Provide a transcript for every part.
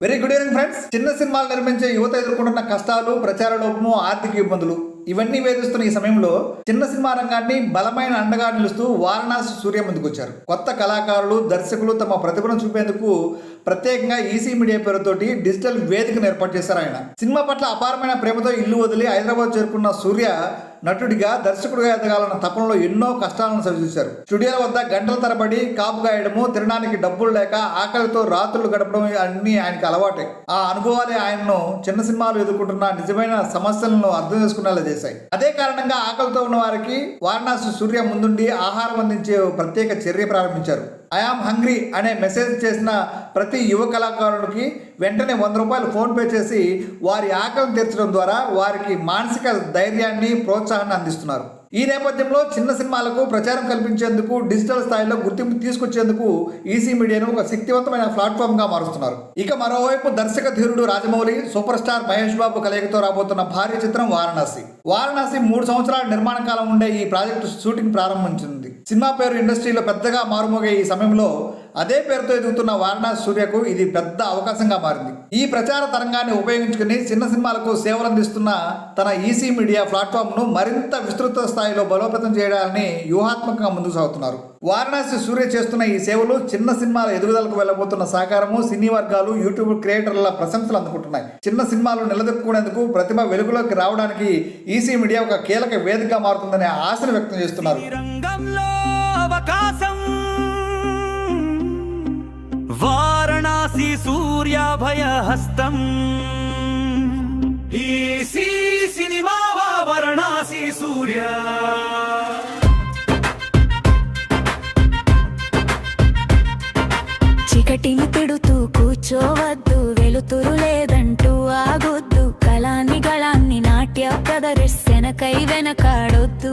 Very good evening friends చిన్న సినిమాలు నిర్మించే యువత ఎదుర్కొంటున్న కష్టాలు ప్రచార లోపము ఆర్థిక ఇబ్బందులు. ఇవన్నీ వేధిస్తున్న ఈ సమయంలో చిన్న సినిమా రంగాన్ని బలమైన అండగా నిలుస్తూ వారణాసి సూర్య ముందుకొచ్చారు కొత్త కళాకారులు దర్శకులు తమ ప్రతిభను చూపేందుకు ప్రత్యేకంగా ఈసీ మీడియా పేరుతోటి డిజిటల్ వేదికను ఏర్పాటు చేశారు ఆయన. సినిమా పట్ల అపారమైన ప్రేమతో ఇల్లు వదిలి హైదరాబాద్ చేరుకున్న సూర్య నటుడిగా దర్శకుడిగా ఎదగాలన్న తపనలో ఎన్నో కష్టాలను సరిచూశారు స్టూడియోల వద్ద గంటల తరబడి కాపు గాయడము తినడానికి డబ్బులు లేక ఆకలితో రాత్రులు గడపడం అన్ని ఆయనకి అలవాటే. ఆ అనుభవాలే ఆయన్ను చిన్న సినిమాలు ఎదుర్కొంటున్న నిజమైన సమస్యలను అర్థం చేసుకునేలా చేశాయి. అదే కారణంగా ఆకలితో ఉన్న వారికి వారణాసి సూర్య ముందుండి ఆహారం అందించే ఓ ప్రత్యేక చర్య ప్రారంభించారు. ఐఆమ్ హంగ్రీ అనే మెసేజ్ చేసిన ప్రతి యువ కళాకారుడికి వెంటనే వంద రూపాయలు ఫోన్పే చేసి వారి ఆకలిని తీర్చడం ద్వారా వారికి మానసిక ధైర్యాన్ని ప్రోత్సాహాన్ని అందిస్తున్నారు. ఈ నేపథ్యంలో చిన్న సినిమాలకు ప్రచారం కల్పించేందుకు డిజిటల్ స్థాయిలో గుర్తింపు తీసుకొచ్చేందుకు ఈసీ మీడియాను ఒక శక్తివంతమైన ప్లాట్ఫామ్గా మారుస్తున్నారు. ఇక మరోవైపు దర్శక ధీరుడు రాజమౌళి సూపర్ స్టార్ మహేష్ బాబు కలయికతో రాబోతున్న భారీ చిత్రం వారణాసి. వారణాసి మూడు సంవత్సరాల నిర్మాణ కాలం ఉండే ఈ ప్రాజెక్టు షూటింగ్ ప్రారంభించింది. సినిమా పేరు ఇండస్ట్రీలో పెద్దగా మారుమోగే ఈ సమయంలో అదే పేరుతో ఎదుగుతున్న వారణాసి సూర్యకు ఇది పెద్ద అవకాశంగా మారింది. ఈ ప్రచార తరంగాన్ని ఉపయోగించుకుని చిన్న సినిమాలకు సేవలు అందిస్తున్న తన ఈసీ మీడియా ప్లాట్ఫామ్ను మరింత విస్తృత స్థాయిలో బలోపేతం చేయడాన్ని వ్యూహాత్మకంగా ముందుకు సాగుతున్నారు. వారణాసి సూర్య చేస్తున్న ఈ సేవలు చిన్న సినిమాల ఎదుగుదలకు వెళ్ళబోతున్న సహకారము సినీ వర్గాలు యూట్యూబ్ క్రియేటర్ల ప్రశంసలు అందుకుంటున్నాయి. చిన్న సినిమాలు నిలదొక్కునేందుకు ప్రతిభ వెలుగులోకి రావడానికి ఈసీ మీడియా ఒక కీలక వేదికగా మారుతుందనే ఆశను వ్యక్తం చేస్తున్నారు. వారణాసి సూర్యాభయ హస్తం సినిమా వారణాసి సూర్య. చీకటిని తిడుతూ కూర్చోవద్దు వెలుతురు లేదంటూ ఆగొద్దు. కళాన్ని గళాన్ని నాట్య ప్రదర్శనకై వెనకాడొద్దు.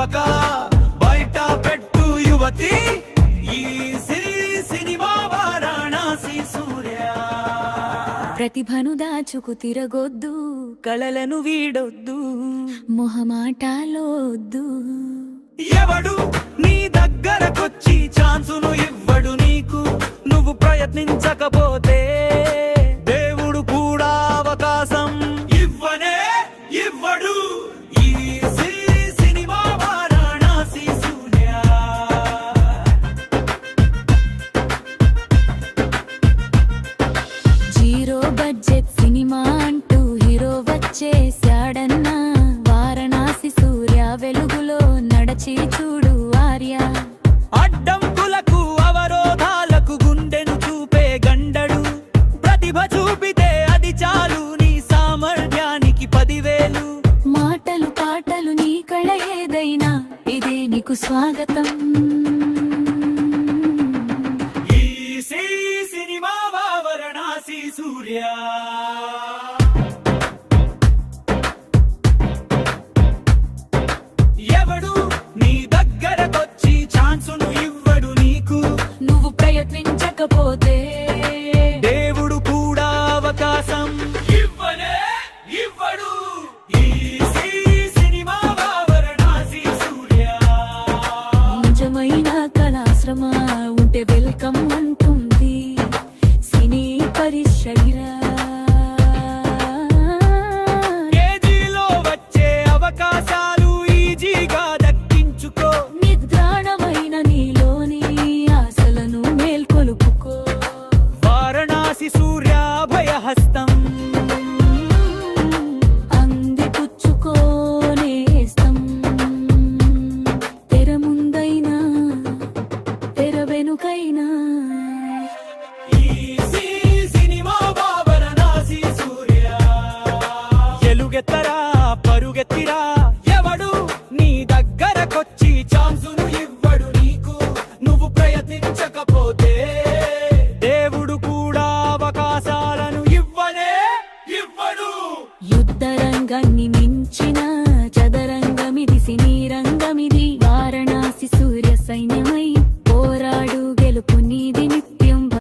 యువక బయట పెట్టు యువతి. ఈ సిరి సినిమా వారణాసి సూర్య. ప్రతిభను దాచుకు తిరగొద్దు కళలను వీడొద్దు మొహమాటాలోద్దు. ఎవడు నీ దగ్గరకొచ్చి ఛాన్సును ఇవ్వడు నీకు. నువ్వు ప్రయత్నించకపోతే మీకు స్వాగతం. సినిమా వారణాసి సూర్య. body shade రంగాన్ని మించిన